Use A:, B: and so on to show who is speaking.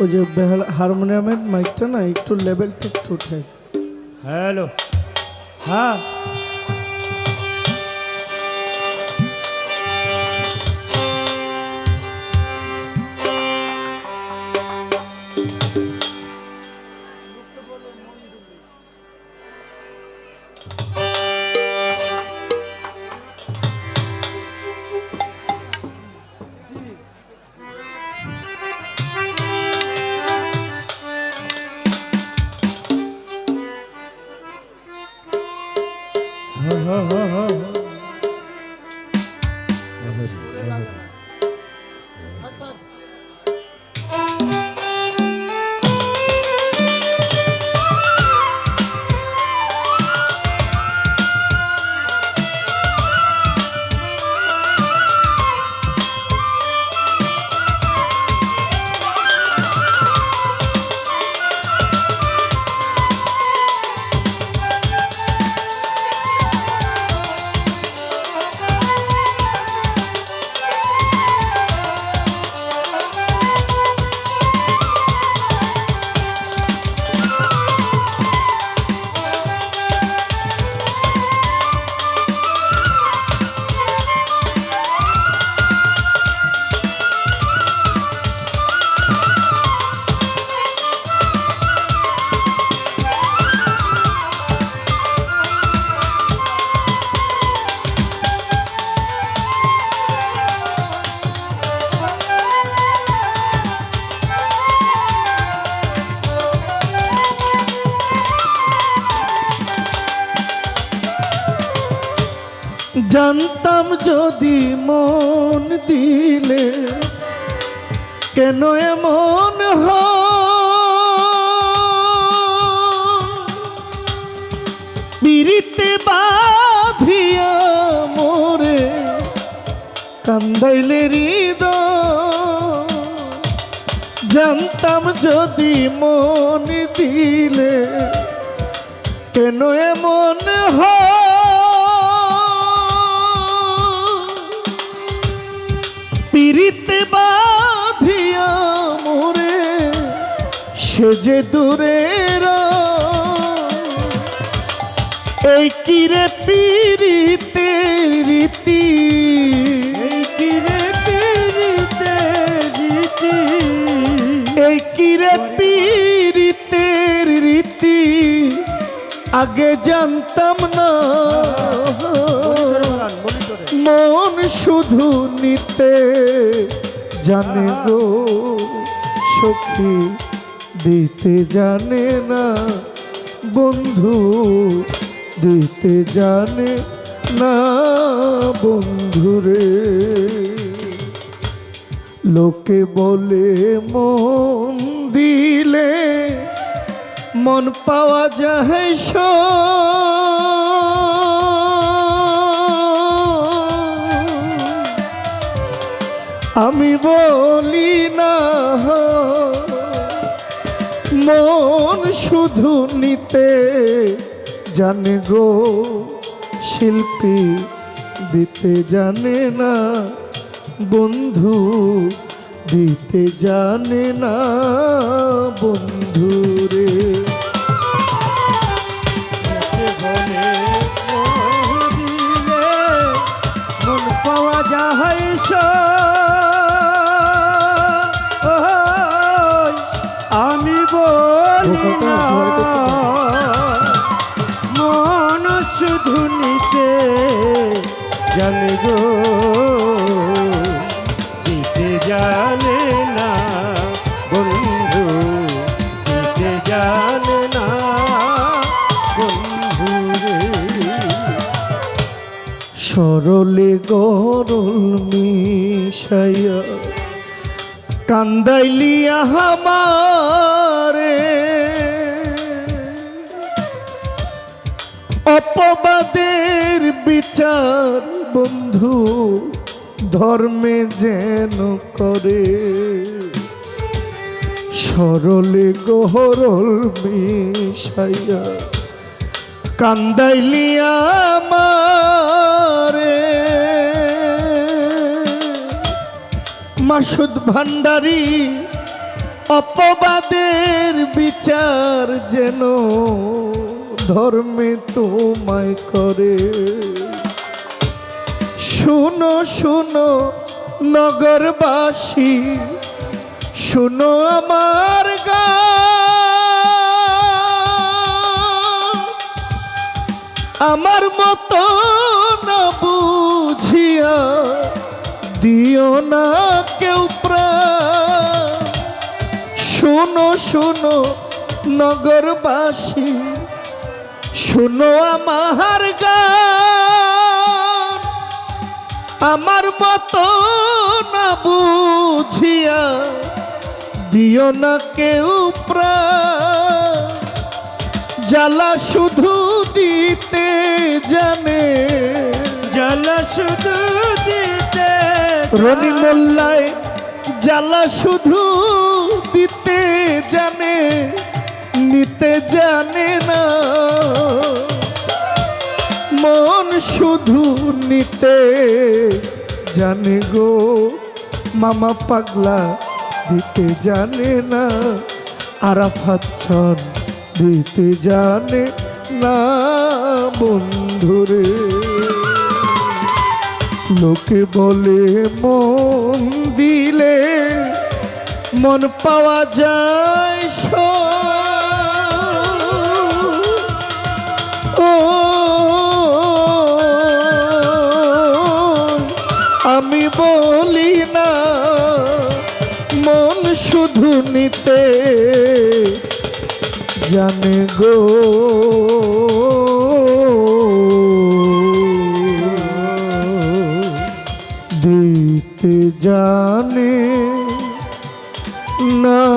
A: ওই যে হারমোনিয়ামের মাইকটা না একটু লেভেলটা একটু উঠে
B: হ্যালো। হ্যাঁ 喝酒，喝。看。
A: জানতাম যদি মন দিলে কেন এমন বিরিতে বাঁধিয়া মোরে কান্দাইলে হৃদয়। জানতাম যদি মন দিলে কেন এমন হয়? পিরিতে বাঁধিয়া মোরে সে যে দূরের। এই কিরে পিরিতে রীতি?
B: এই কিরে পিরিতে রীতি?
A: এই কিরে পিরিতের রীতি? আগে জানতাম না। মন শুধু নিতে জানে গো, সখী দিতে জানে না, বন্ধু দিতে জানে না বন্ধুরে লোকে বলে মন দিলে মন পাওয়া যায় সব। শুধু নিতে জানে গো শিল্পী দিতে জানে না বন্ধু দিতে জানে না বন্ধু
B: মন শুধু নিতে জানে গো, দিতে জানে না বন্ধু, দিতে জানে না বন্ধু
A: সরলে গরল মিশাইয়া কান্দাইলিয়া হামারে অপবাদের বিচার, বন্ধু, ধর্মে যেন করে। সরলে গহরল মিশাইয়া কান্দাইলিয়া আমারে। মাসুদ ভান্ডারি, অপবাদের বিচার যেন ধর্মে তোমায় করে। শুনো শুনো, নগরবাসী, শুনো আমার গা। আমার মতো না বুঝিয়া দিও না কেউ প্রাণ। শুনো শুনো, নগরবাসী শুনো আমার গান। আমার মতো না বুঝিয়া দিও না কেউ জ্বালা শুধু দিতে জানে।
B: জ্বালা শুধু দিতে
A: রনি মোল্লায় জ্বালা শুধু দিতে জানে। নিতে জানে না। শুধু নিতে জানে গো, মামা পাগলা দিতে জানে না, আরাফাত ছন দিতে জানে না, বন্ধুরে লোকে বলে, মন দিলে মন পাওয়া যায়। শুধু নিতে জানে গো। দিতে জানে না